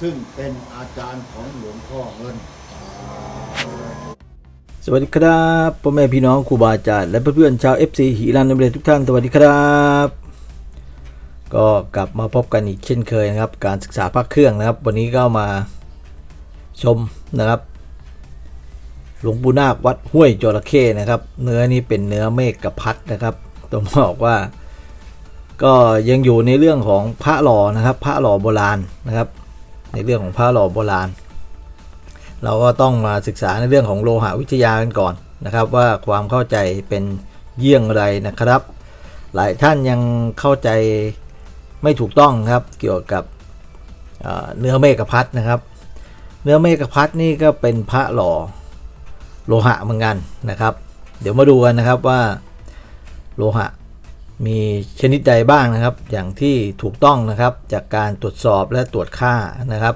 ซึ่งเป็นอาจารย์ของหลวงพ่อเงิน สวัสดีครับพ่อแม่พี่น้องครูบาอาจารย์และเพื่อนๆชาว FC หิรันนเรทุกท่านสวัสดีครับ ก็กลับมาพบกันอีกเช่นเคยนะครับ การศึกษาภาคเครื่องนะครับ วันนี้ก็มาชมนะครับหลวงปู่นาควัดห้วยจระเข้นะครับ เนื้อนี้เป็นเนื้อเมฆกพัดนะครับต้องบอกว่าก็ยังอยู่ในเรื่องของพระหล่อนะครับ พระหล่อโบราณนะครับ ในเรื่องของพระหล่อโบราณ เราก็ต้องมาศึกษาในเรื่องของโลหะวิทยากันก่อนนะครับ ว่าความเข้าใจเป็นเยี่ยงไรนะครับ หลายท่านยังเข้าใจไม่ถูกต้องครับเกี่ยวกับเอ่อเนื้อเมฆพัดนะครับ เนื้อเมฆพัดนี่ก็เป็นพระหล่อโลหะเหมือนกันนะครับ เดี๋ยวมาดูกันนะครับว่าโลหะ มีชนิดใดบ้างนะครับ อย่างที่ถูกต้องนะครับจากการตรวจสอบและตรวจค่านะครับ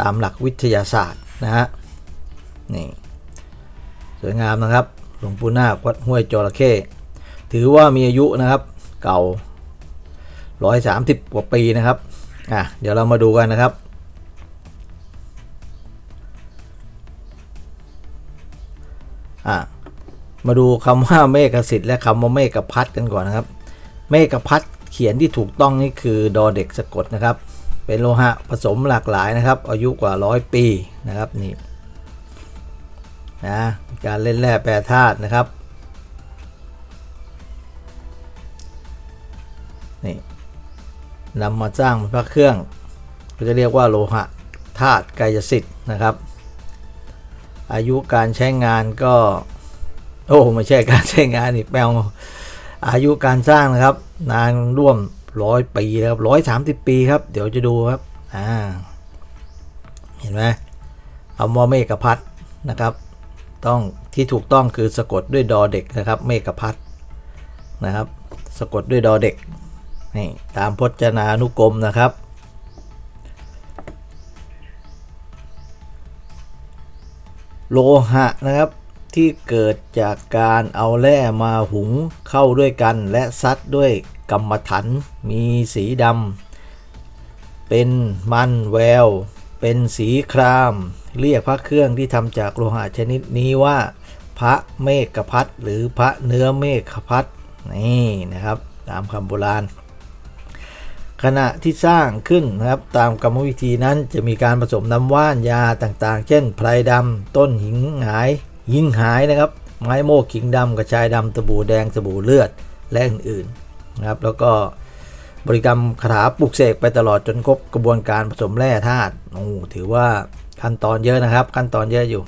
ตามหลักวิทยาศาสตร์นะฮะนี่สวยงามนะครับหลวงปู่นาควัดห้วยจระเข้ถือว่ามีอายุนะครับเก่า 130 กว่าปีนะครับอะเดี๋ยวเรามาดูกันนะครับ อะมาดูคำว่าเมฆสิทธิ์และคำว่าเมฆพัดกันก่อนนะครับ เมฆพัดเขียนที่ถูกต้องนี่คือดอเด็กสะกดนะครับ เป็นโลหะผสมหลากหลายนะครับ อายุกว่าร้อยปีนะครับนี่นะการเล่นแร่แปรธาตุนะครับนี่นำมาสร้างเป็นพระเครื่องก็จะเรียกว่าโลหะธาตุกายสิทธิ์นะครับ อายุการใช้งานก็ โอ้ไม่ใช่การใช้งานนี่แปลว่า อายุการสร้างนะครับ นานร่วมร้อยปีนะครับร้อยสามสิบปีครับ เดี๋ยวจะดูครับอ่าเห็นไหมคำว่าเมฆพัดนะครับ ต้องที่ถูกต้องคือสะกดด้วยดอเด็กนะครับ เมฆพัดนะครับ สะกดด้วยดอเด็กนี่ตามพจนานุกรมนะครับโลหะนะครับ ที่เกิดจากการเอาแร่มาหุงเข้าด้วยกันและซัดด้วยกรรมถัน มีสีดำเป็นมันแวว เป็นสีคราม เรียกพระเครื่องที่ทำจากโลหะชนิดนี้ว่า พระเมฆพัดหรือพระเนื้อเมฆพัดนี่นะครับตามคำโบราณ ขณะที่สร้างขึ้นนะครับตามกรรมวิธีนั้นจะมีการผสมน้ำว่านยาต่างๆ เช่นไพรดำต้นหิงหาย หิงหายนะครับ ไม้โมกขิงดำกระชายดำตะบูแดงสบู่เลือดและอื่นๆนะครับ แล้วก็บริกรรมคาถาปลุกเสกไปตลอดจนครบกระบวนการผสมแร่ธาตุโอ้ถือว่าขั้นตอนเยอะนะครับ ขั้นตอนเยอะอยู่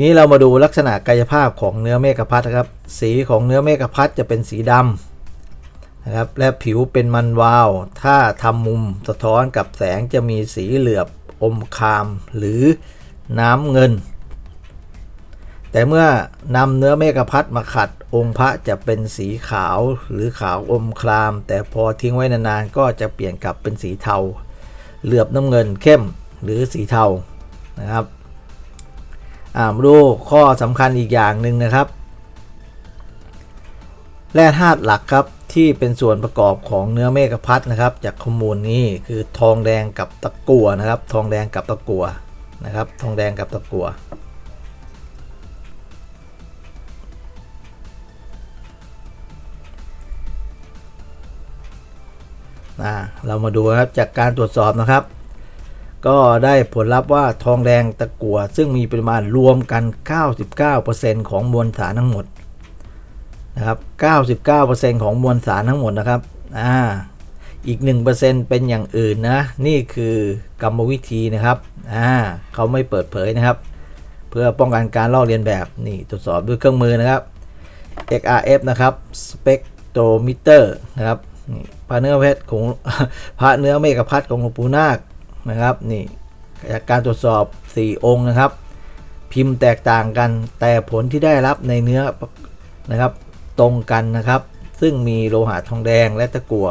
นี้เรามาดูลักษณะกายภาพของเนื้อเมฆพัดนะครับ สีของเนื้อเมฆพัดจะเป็นสีดำนะครับ และผิวเป็นมันวาว ถ้าทำมุมสะท้อนกับแสงจะมีสีเหลือบอมคามหรือ น้ำเงิน แต่เมื่อนำเนื้อเมฆพัดมาขัดองค์พระจะเป็นสีขาวหรือขาวอมคราม แต่พอทิ้งไว้นานๆก็จะเปลี่ยนกลับเป็นสีเทา เหลือบน้ำเงินเข้มหรือสีเทานะครับอ่ามาดูข้อสำคัญอีกอย่างหนึ่งนะครับ แร่ธาตุหลักครับที่เป็นส่วนประกอบของเนื้อเมฆพัดนะครับ จากข้อมูลนี้คือทองแดงกับตะกั่วนะครับ ทองแดงกับตะกั่ว นะครับทองแดงกับตะกั่วนะเรามาดูครับจากการตรวจสอบนะครับ ก็ได้ผลลัพธ์ว่าทองแดงตะกั่วซึ่งมีปริมาณรวมกัน 99%ของมวลสารทั้งหมดนะครับ 99%ของมวลสารทั้งหมดนะครับอ่า อีก 1%เป็นอย่างอื่นนะ นี่คือกรรมวิธีนะครับอ่าเขาไม่เปิดเผยนะครับ เพื่อป้องกันการลอกเลียนแบบนี่ตรวจสอบด้วยเครื่องมือนะครับ XRF นะครับ Spectrometer นะครับนี่พระเนื้อเพชรของพระเนื้อเมฆพัดของหลวงปู่นาคนะครับนี่จากการตรวจสอบ 4 องค์นะครับ พิมพ์แตกต่างกันแต่ผลที่ได้รับในเนื้อนะครับตรงกันนะครับ ซึ่งมีโลหะทองแดงและตะกั่ว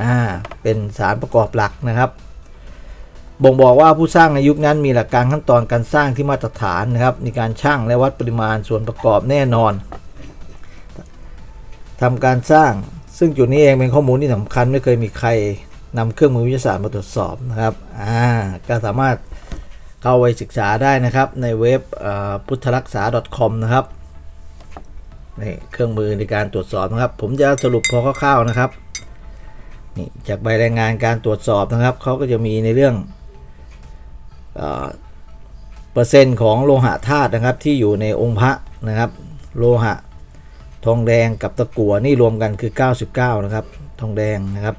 อ่าเป็นสารประกอบหลักนะครับ บ่งบอกว่าผู้สร้างในยุคนั้นมีหลักการขั้นตอนการสร้างที่มาตรฐานนะครับในการช่างและวัดปริมาณส่วนประกอบแน่นอนทำการสร้างซึ่งจุดนี้เองเป็นข้อมูลที่สำคัญไม่เคยมีใครนำเครื่องมือวิทยาศาสตร์มาตรวจสอบนะครับอ่าก็สามารถเข้าไปศึกษาได้นะครับในเว็บพุทธรักษา .com นะครับนี่เครื่องมือในการตรวจสอบนะครับ ผมจะสรุปพอคร่าวๆนะครับ นี่จากใบรายงานการตรวจสอบนะครับเขาก็จะมีในเรื่องเอเปอร์เซ็นต์ของโลหะธาตุนะครับที่อยู่ในองค์พระนะครับ โลหะทองแดงกับตะกั่วนี่รวมกันคือ 99 นะครับ ทองแดงนะครับ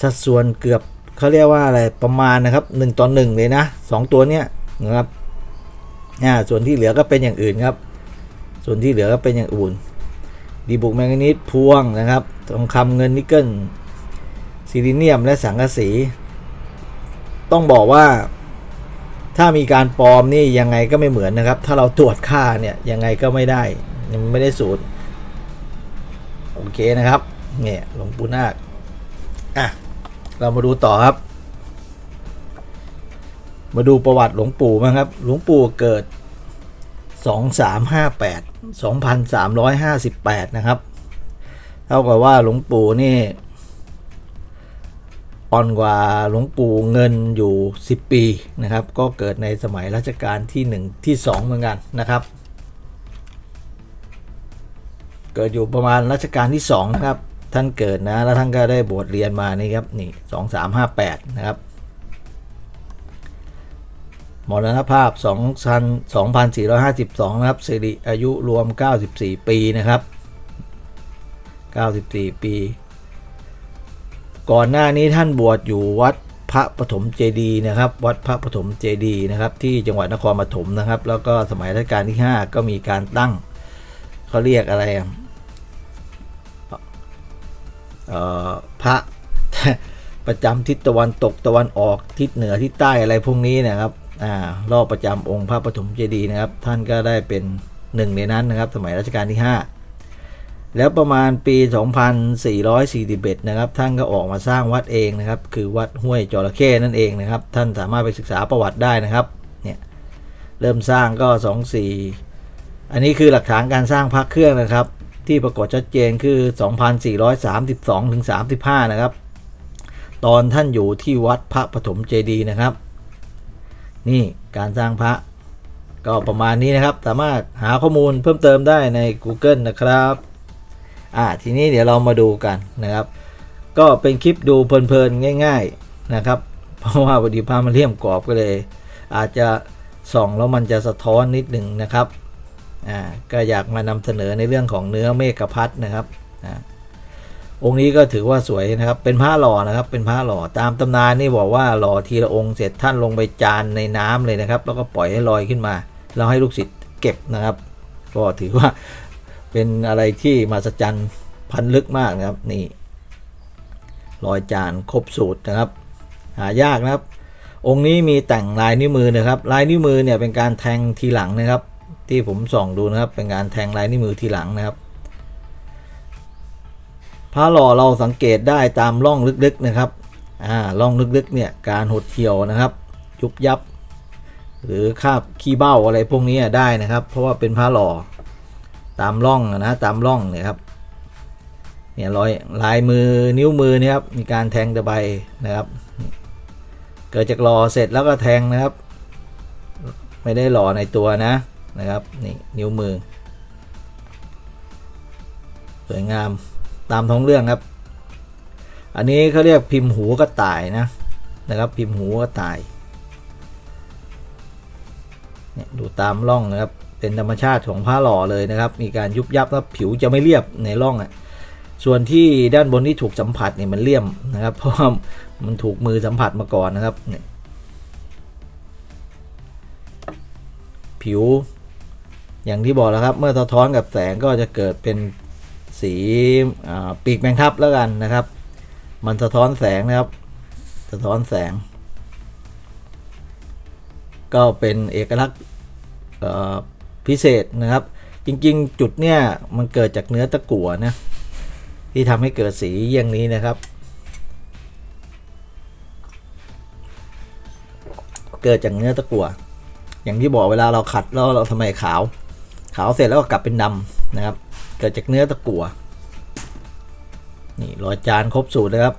สัดส่วนเกือบเขาเรียกว่าอะไรประมาณนะครับ 1ต่อ1เลยนะ 2 ตัวเนี้ยนะครับอ่าส่วนที่เหลือก็เป็นอย่างอื่นครับ ส่วนที่เหลือก็เป็นอย่างอื่น ดีบุกแมงกานีสพวงนะครับ ทองคำเงินนิกเกิล ซิลิเนียมและสังกะสี ต้องบอกว่า ถ้ามีการปลอมนี่ยังไงก็ไม่เหมือนนะครับ ถ้าเราตรวจค่าเนี่ยยังไงก็ไม่ได้ยังไม่ได้สูตร โอเคนะครับ เนี่ยหลวงปู่นาคอะเรามาดูต่อครับ มาดูประวัติหลวงปู่มั้งครับ หลวงปู่เกิด 2358 2358 นะครับ เท่ากับว่าหลวงปู่นี่ อ่อนกว่าหลวงปู่เงินอยู่ 10 ปีนะครับ ก็เกิดในสมัยรัชกาลที่ 1 ที่ 2 เหมือนกันนะครับ เกิดอยู่ประมาณรัชกาลที่2นะครับ ท่านเกิดนะ แล้วท่านก็ได้บวชเรียนมานี่ครับนี่2358นะครับมรณภาพ2 2452 นะครับสิริอายุรวม 94 ปีนะครับ 94 ปี ก่อนหน้านี้ท่านบวชอยู่วัดพระปฐมเจดีย์นะครับ วัดพระปฐมเจดีย์นะครับที่จังหวัดนครปฐมนะครับ แล้วก็สมัยรัชกาลที่ 5 ก็มีการตั้งเขาเรียกอะไรเออพระประจำทิศตะวันตกตะวันออกทิศเหนือทิศใต้อะไรพวกนี้นะครับอ่ารอบประจำองค์พระปฐมเจดีย์นะครับ ท่านก็ได้เป็นหนึ่งในนั้นนะครับ สมัยรัชกาลที่ 5 แล้วประมาณปี 2441 นะครับ ท่านก็ออกมาสร้างวัดเองนะครับ คือวัดห้วยจระเข้นั่นเองนะครับ ท่านสามารถไปศึกษาประวัติได้นะครับ เนี่ย เริ่มสร้างก็ 24 อันนี้คือหลักฐานการสร้างพระเครื่องนะครับ ที่ปรากฏชัดเจนคือ 2432ถึง35 นะครับ ตอนท่านอยู่ที่วัดพระปฐมเจดีย์นะครับ นี่การสร้างพระก็ประมาณนี้นะครับ สามารถหาข้อมูลเพิ่มเติมได้ใน Google นะครับ อ่าทีนี้เดี๋ยวเรามาดูกันนะครับ ก็เป็นคลิปดูเพลินๆง่าย ๆนะครับ เพราะว่าพอดีภาพมันเลี่ยมกรอบก็เลย อาจจะส่องแล้วมันจะสะท้อนนิดหนึ่งนะครับอ่าก็อยากมานำเสนอในเรื่องของเนื้อเมฆพัดนะครับอ่าองค์นี้ก็ถือว่าสวยนะครับ เป็นพระหล่อนะครับ เป็นพระหล่อ ตามตำนานนี่บอกว่าหล่อทีละองค์เสร็จท่านลงไปจานในน้ำเลยนะครับ แล้วก็ปล่อยให้ลอยขึ้นมา แล้วให้ลูกศิษย์เก็บนะครับ ก็ถือว่า เป็นอะไรที่มหัศจรรย์พันลึกมากนะครับนี่รอยจานครบสูตรนะครับ หายากนะครับ องค์นี้มีแต่งลายนิ้วมือนะครับ ลายนิ้วมือเนี่ยเป็นการแทงทีหลังนะครับ ที่ผมส่องดูนะครับ เป็นการแทงลายนิ้วมือทีหลังนะครับพระหล่อเราสังเกตได้ตามร่องลึกๆนะครับอ่าร่องลึกๆเนี่ยการหดเหี่ยวนะครับยุบยับ หรือคาบขี้เบ้าอะไรพวกนี้ได้นะครับ เพราะว่าเป็นพระหล่อ ตามร่องนะตามร่องเนี่ยครับเนี่ยรอยลายมือนิ้วมือเนี่ยครับมีการแทงตะไบนะครับ เกิดจากหล่อเสร็จแล้วก็แทงนะครับ ไม่ได้หล่อในตัวนะนะครับนี่นิ้วมือ สวยงามตามท้องเรื่องครับ อันนี้เขาเรียกพิมพ์หูกระต่ายนะนะครับ พิมพ์หูกระต่ายเนี่ยดูตามร่องนะครับ เป็นธรรมชาติของผ้าหล่อเลยนะครับ มีการยุบยับแล้วผิวจะไม่เรียบในร่องอะส่วนที่ด้านบนที่ถูกสัมผัสเนี่ยมันเลี่ยมนะครับ เพราะว่ามันถูกมือสัมผัสมาก่อนนะครับเนี่ยผิว อย่างที่บอกแล้วครับ เมื่อสะท้อนกับแสงก็จะเกิดเป็นสีปีกแมงทับแล้วกันนะครับ มันสะท้อนแสงนะครับ สะท้อนแสง ก็เป็นเอกลักษณ์ พิเศษนะครับ จริงๆ จุดเนี่ยมันเกิดจากเนื้อตะกั่วนะที่ทำให้เกิดสีอย่างนี้นะครับ เกิดจากเนื้อตะกั่วอย่างที่บอกเวลาเราขัดแล้วเราทำไมขาว ขาวเสร็จแล้วก็กลับเป็นดำนะครับ เกิดจากเนื้อตะกั่วนี่รอยจานครบสูตรนะครับ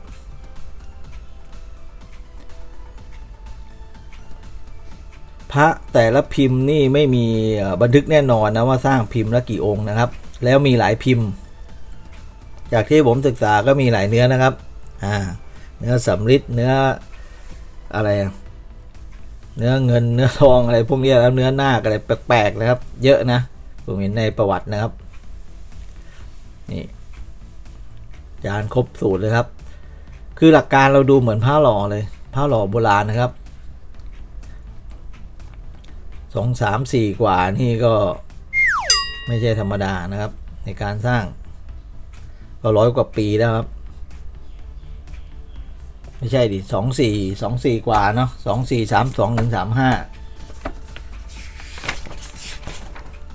พระแต่ละพิมพ์นี่ไม่มีบันทึกแน่นอนนะว่าสร้างพิมพ์ละกี่องค์นะครับ แล้วมีหลายพิมพ์ จากที่ผมศึกษาก็มีหลายเนื้อนะครับอ่าเนื้อสำริดเนื้ออะไร เนื้อเงินเนื้อทองอะไรพวกนี้แล้วเนื้อหน้าอะไรแปลกๆนะครับ เยอะนะผมเห็นในประวัตินะครับนี่จานครบสูตรเลยครับ คือหลักการเราดูเหมือนผ้าหล่อเลยผ้าหล่อโบราณนะครับ สองสามสี่กว่านี่ก็ไม่ใช่ธรรมดานะครับ ในการสร้าง ก็ร้อยกว่าปีแล้วครับ ไม่ใช่ดิสองสี่สองสี่กว่าเนาะสองสี่สามสองถึงสามห้า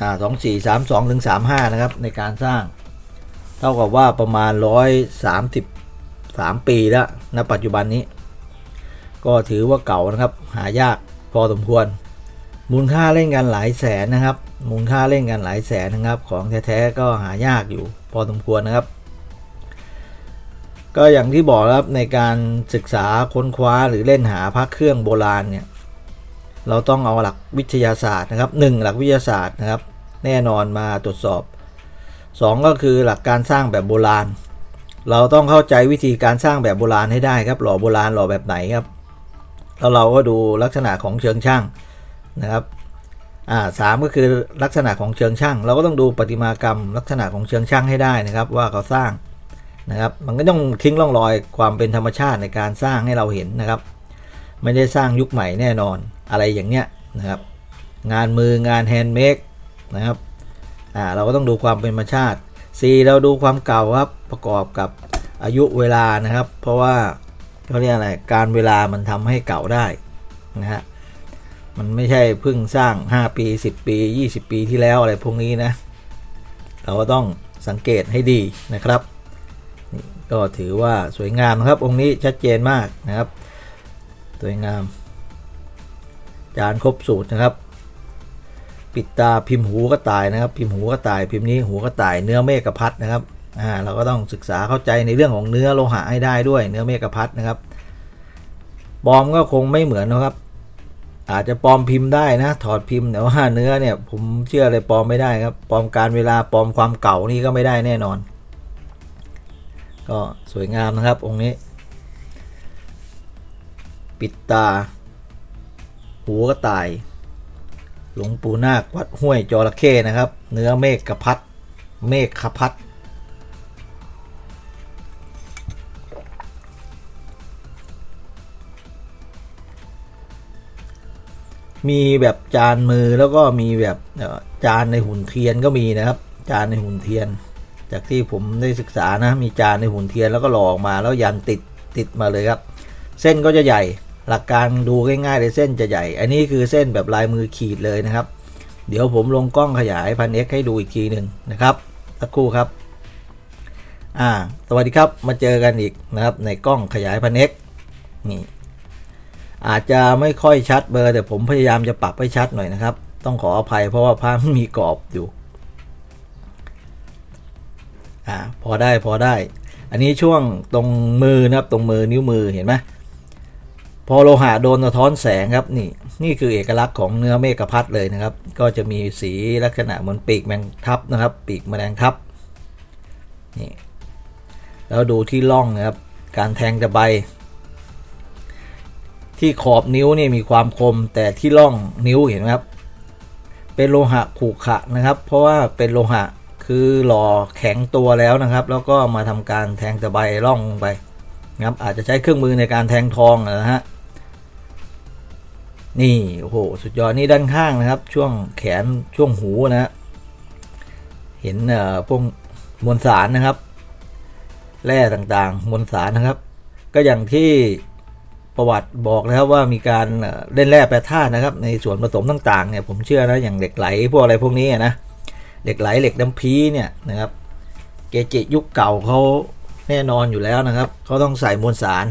อ่าสองสี่สามสองถึงสามห้านะครับ ในการสร้าง เท่ากับว่าประมาณร้อยสามสิบสามปีแล้วณปัจจุบันนี้ ก็ถือว่าเก่านะครับ หายากพอสมควร มูลค่าเล่นกันหลายแสนนะครับ มูลค่าเล่นกันหลายแสนนะครับ ของแท้ๆก็หายากอยู่พอสมควรนะครับ ก็อย่างที่บอกครับในการศึกษาค้นคว้าหรือเล่นหาพระเครื่องโบราณเนี่ยเราต้องเอาหลักวิทยาศาสตร์นะครับหนึ่งหลักวิทยาศาสตร์นะครับ แน่นอนมาตรวจสอบสองก็คือหลักการสร้างแบบโบราณ เราต้องเข้าใจวิธีการสร้างแบบโบราณให้ได้ครับหล่อโบราณหล่อแบบไหนครับแล้วเราก็ดูลักษณะของเชิงช่าง นะครับอ่าสามก็คือลักษณะของเชิงช่าง เราก็ต้องดูประติมากรรม ลักษณะของเชิงช่างให้ได้นะครับ ว่าเขาสร้างนะครับ มันก็ต้องทิ้งร่องรอยความเป็นธรรมชาติในการสร้างให้เราเห็นนะครับ ไม่ได้สร้างยุคใหม่แน่นอนอะไรอย่างเนี้ยนะครับ งานมืองานแฮนด์เมดนะครับอ่าเราก็ต้องดูความเป็นธรรมชาติ C เราดูความเก่าครับประกอบกับอายุเวลานะครับ เพราะว่าเขาเรียกอะไรการเวลามันทำให้เก่าได้นะฮะ มันไม่ใช่เพิ่งสร้าง 5 ปี 10 ปี 20 ปีที่แล้วอะไรพวกนี้นะ เราก็ต้องสังเกตให้ดีนะครับนี่ก็ถือว่าสวยงามครับ องค์นี้ชัดเจนมากนะครับ สวยงาม จานครบสูตรนะครับ ปิดตาพิมพ์หูกระต่ายนะครับ พิมพ์หูกระต่ายพิมพ์นี้หูกระต่ายเนื้อเมฆพัดนะครับอ่าเราก็ต้องศึกษาเข้าใจในเรื่องของเนื้อโลหะให้ได้ด้วย เนื้อเมฆพัดนะครับ บอมก็คงไม่เหมือนนะครับ อาจจะปลอมพิมพ์ได้นะ ถอดพิมพ์แต่ว่าเนื้อเนี่ย ผมเชื่อเลยปลอมไม่ได้ครับปลอมการเวลาปลอมความเก่านี่ก็ไม่ได้แน่นอน ก็สวยงามนะครับ องค์นี้ ปิดตาหูกระต่าย หลวงปู่นาควัดห้วยจระเข้นะครับ เนื้อเมฆกระพัดเมฆขพัด มีแบบจานมือแล้วก็มีแบบจานในหุ่นเทียนก็มีนะครับ จานในหุ่นเทียน จากที่ผมได้ศึกษานะ มีจานในหุ่นเทียนแล้วก็หลอออกมาแล้วยันติดติดมาเลยครับ เส้นก็จะใหญ่หลักการดูง่ายๆเลยเส้นจะใหญ่ อันนี้คือเส้นแบบลายมือขีดเลยนะครับ เดี๋ยวผมลงกล้องขยายพันเอ็กให้ดูอีกทีหนึ่งนะครับสักครู่ครับอ่าสวัสดีครับมาเจอกันอีกนะครับในกล้องขยายพันเอ็กนี่ อาจจะไม่ค่อยชัดเบอร์แต่ผมพยายามจะปรับให้ชัดหน่อยนะครับ ต้องขออภัยเพราะว่าภาพมันมีกรอบอยู่อ่าพอได้พอได้ อันนี้ช่วงตรงมือนะครับตรงมือนิ้วมือเห็นไหมพอโลหะโดนสะท้อนแสงครับนี่นี่คือเอกลักษณ์ของเนื้อเมฆพัดเลยนะครับ ก็จะมีสีลักษณะเหมือนปีกแมงทับนะครับ ปีกแมลงทับนี่แล้วดูที่ร่องนะครับ การแทงตะไบ ที่ขอบนิ้วนี่มีความคมแต่ที่ร่องนิ้วเห็นไหมครับ เป็นโลหะขรุขะนะครับ เพราะว่าเป็นโลหะคือหล่อแข็งตัวแล้วนะครับ แล้วก็มาทำการแทงตะไบร่องลงไปนะครับอาจจะใช้เครื่องมือในการแทงทองนะฮะนี่โอ้โหสุดยอดนี่ด้านข้างนะครับ ช่วงแขนช่วงหูนะฮะเห็นเอ่อพวกมวลสารนะครับแร่ต่างๆ มวลสารนะครับ ก็อย่างที่ ประวัติบอกนะครับว่ามีการเล่นแร่แปรธาตุนะครับ ในส่วนผสมต่างๆเนี่ยผมเชื่อนะอย่างเหล็กไหลพวกอะไรพวกนี้นะเหล็กไหลเหล็กน้ำพีเนี่ยนะครับเกจิยุคเก่าเขาแน่นอนอยู่แล้วนะครับเขาต้องใส่มวลสาร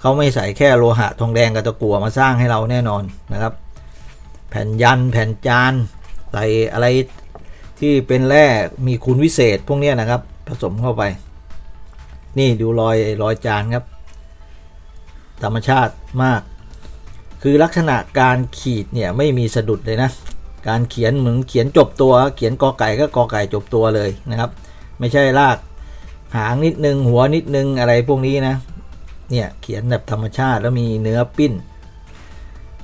เขาไม่ใส่แค่โลหะทองแดงกับตะกั่วมาสร้างให้เราแน่นอนนะครับ แผ่นยันแผ่นจานใส่อะไรที่เป็นแร่มีคุณวิเศษพวกนี้นะครับ ผสมเข้าไป นี่ดูรอยรอยจานครับ ธรรมชาติมาก คือลักษณะการขีดเนี่ยไม่มีสะดุดเลยนะ การเขียนเหมือนเขียนจบตัว เขียนกอไก่ก็กอไก่จบตัวเลยนะครับ ไม่ใช่ลากหางนิดนึงหัวนิดนึงอะไรพวกนี้นะ เนี่ยเขียนแบบธรรมชาติแล้วมีเนื้อปิ้น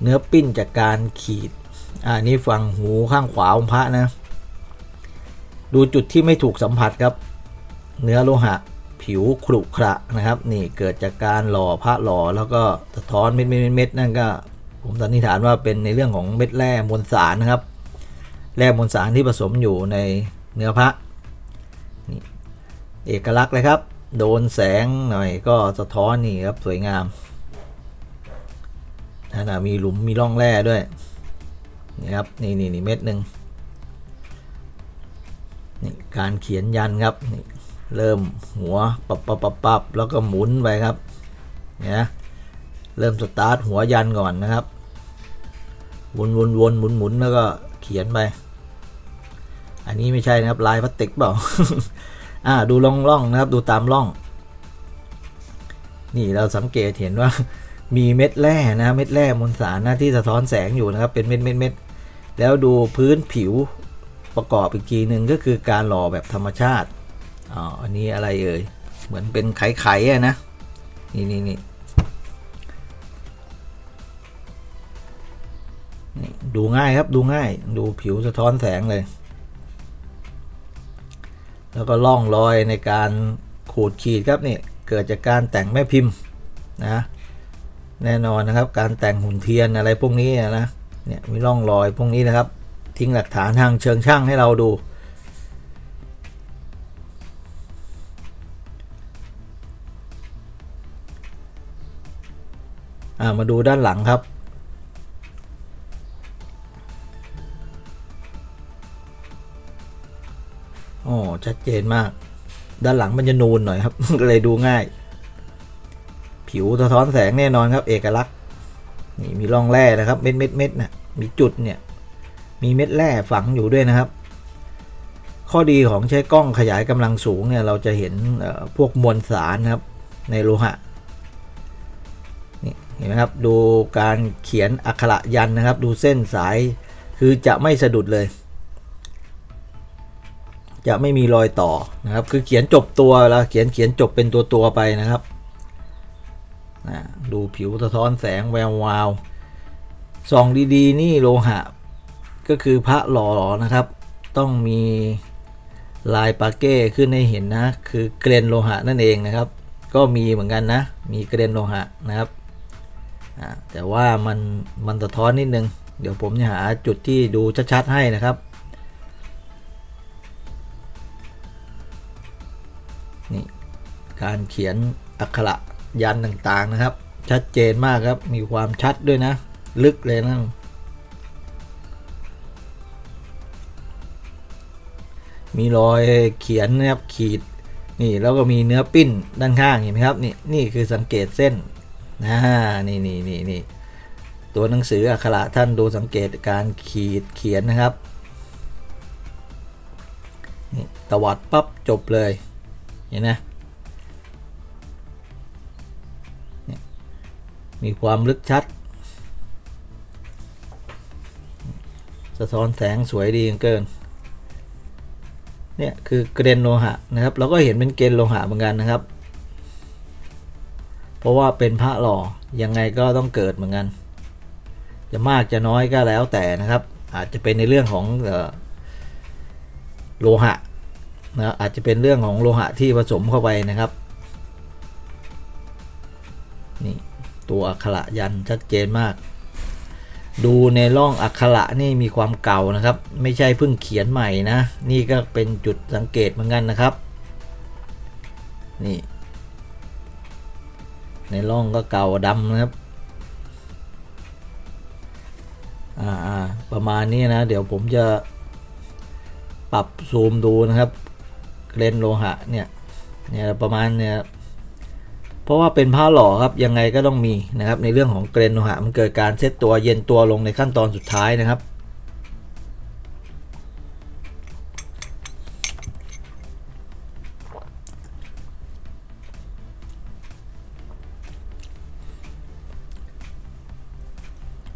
เนื้อปิ้นจากการขีดอ่านี่ฝั่งหูข้างขวาองค์พระนะ ดูจุดที่ไม่ถูกสัมผัสครับ เนื้อโลหะ ผิวขรุขระนะครับ นี่เกิดจากการหล่อพระหล่อแล้วก็สะท้อนเม็ดเม็ดเม็ดนั่นก็ผมสันนิษฐานว่าเป็นในเรื่องของเม็ดแร่มวลสารนะครับ แร่มวลสารที่ผสมอยู่ในเนื้อพระนี่เอกลักษณ์เลยครับ โดนแสงหน่อยก็สะท้อนนี่ครับสวยงามนั่นนะมีหลุมมีร่องแร่ด้วยนี่ครับนี่นี่นี่เม็ดหนึ่งนี่การเขียนยันครับนี่ เริ่มหัวปับปับปับปับแล้วก็หมุนไปครับเนี่ยเริ่มสตาร์ทหัวยันก่อนนะครับวนวนวนหมุนหมุนแล้วก็เขียนไป อันนี้ไม่ใช่นะครับลายพลาสติกเปล่าอ่าดูร่องร่องนะครับ ดูตามร่อง นี่เราสังเกตเห็นว่ามีเม็ดแร่นะเม็ดแร่มวลสารนะที่สะท้อนแสงอยู่นะครับ เป็นเม็ดเม็ดเม็ดแล้วดูพื้นผิวประกอบอีกทีหนึ่งก็คือการหล่อแบบธรรมชาติ อ๋ออันนี้อะไรเอ่ย เหมือนเป็นไข่ๆอะนะนี่นี่นี่นี่ดูง่ายครับดูง่าย ดูผิวสะท้อนแสงเลย แล้วก็ล่องรอยในการขูดขีดครับนี่ เกิดจากการแต่งแม่พิมพ์นะแน่นอนนะครับ การแต่งหุ่นเทียนอะไรพวกนี้นะเนี่ยมีร่องรอยพวกนี้นะครับ ทิ้งหลักฐานทางเชิงช่างให้เราดู มาดูด้านหลังครับ โอ้ชัดเจนมาก ด้านหลังมันจะนูนหน่อยครับก็เลยดูง่าย ผิวสะท้อนแสงแน่นอนครับ เอกลักษณ์ นี่มีร่องแร่นะครับ เม็ดเม็ดเม็ดนะมีจุดเนี่ย มีเม็ดแร่ฝังอยู่ด้วยนะครับข้อดีของใช้กล้องขยายกำลังสูงเนี่ยเราจะเห็นพวกมวลสารนะครับในโลหะ เห็นไหมครับดูการเขียนอักขระยันนะครับ ดูเส้นสายคือจะไม่สะดุดเลย จะไม่มีรอยต่อนะครับ คือเขียนจบตัวแล้วเขียนเขียนจบเป็นตัวตัวไปนะครับดูผิวสะท้อนแสงแวววาวส่องดีๆ นี่โลหะ ก็คือพระหล่อนะครับ ต้องมีลายปาเก้ขึ้นให้เห็นนะ คือเกรนโลหะนั่นเองนะครับ ก็มีเหมือนกันนะ มีเกรนโลหะนะครับ แต่ว่ามันมันสะท้อนนิดนึง เดี๋ยวผมจะหาจุดที่ดูชัดๆให้นะครับ นี่การเขียนอักขระยันต์ต่างๆนะครับ ชัดเจนมากครับ มีความชัดด้วยนะ ลึกเลยนะมีรอยเขียนนะครับขีดนี่แล้วก็มีเนื้อปิ้นด้านข้างเห็นไหมครับนี่นี่คือสังเกตเส้น นะนี่นี่นี่นี่ตัวหนังสืออักขระท่านดูสังเกตการขีดเขียนนะครับนี่ตวัดปั๊บจบเลย เห็นนะเนี่ยมีความลึกชัด สะท้อนแสงสวยดีเกิน เนี่ยคือเกรนโลหะนะครับ เราก็เห็นเป็นเกรนโลหะเหมือนกันนะครับ เพราะว่าเป็นพระหล่อยังไงก็ต้องเกิดเหมือนกัน จะมากจะน้อยก็แล้วแต่นะครับ อาจจะเป็นในเรื่องของโลหะนะอาจจะเป็นเรื่องของโลหะที่ผสมเข้าไปนะครับนี่ตัวอักขระยันชัดเจนมาก ดูในร่องอักขระนี่มีความเก่านะครับ ไม่ใช่เพิ่งเขียนใหม่นะ นี่ก็เป็นจุดสังเกตเหมือนกันนะครับ นี่ ในร่องก็เก่าดำนะครับ อ่าประมาณนี้นะ เดี๋ยวผมจะปรับซูมดูนะครับเกรนโลหะเนี่ยเนี่ยประมาณเนี่ยเพราะว่าเป็นผ้าหล่อครับยังไงก็ต้องมีนะครับในเรื่องของเกรนโลหะมันเกิดการเซตตัวเย็นตัวลงในขั้นตอนสุดท้ายนะครับ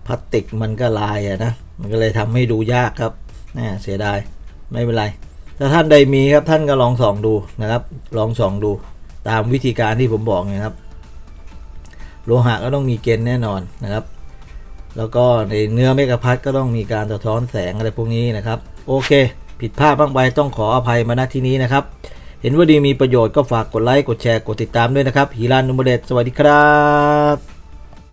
พลาสติกมันก็ลายอะนะ มันก็เลยทำให้ดูยากครับน่เสียดาย ไม่เป็นไร ถ้าท่านใดมีครับท่านก็ลองส่องดูนะครับ ลองส่องดูตามวิธีการที่ผมบอกนะครับ โลหะก็ต้องมีเกณฑ์แน่นอนนะครับ แล้วก็ในเนื้อเมกะพัดก็ต้องมีการสะท้อนแสงอะไรพวกนี้นะครับ โอเค ผิดพลาดบ้างไปต้องขออภัยมาณที่นี้นะครับ เห็นว่าดีมีประโยชน์ก็ฝากกดไลค์กดแชร์กดติดตามด้วยนะครับฮีรันนุมเดชสวัสดีครับ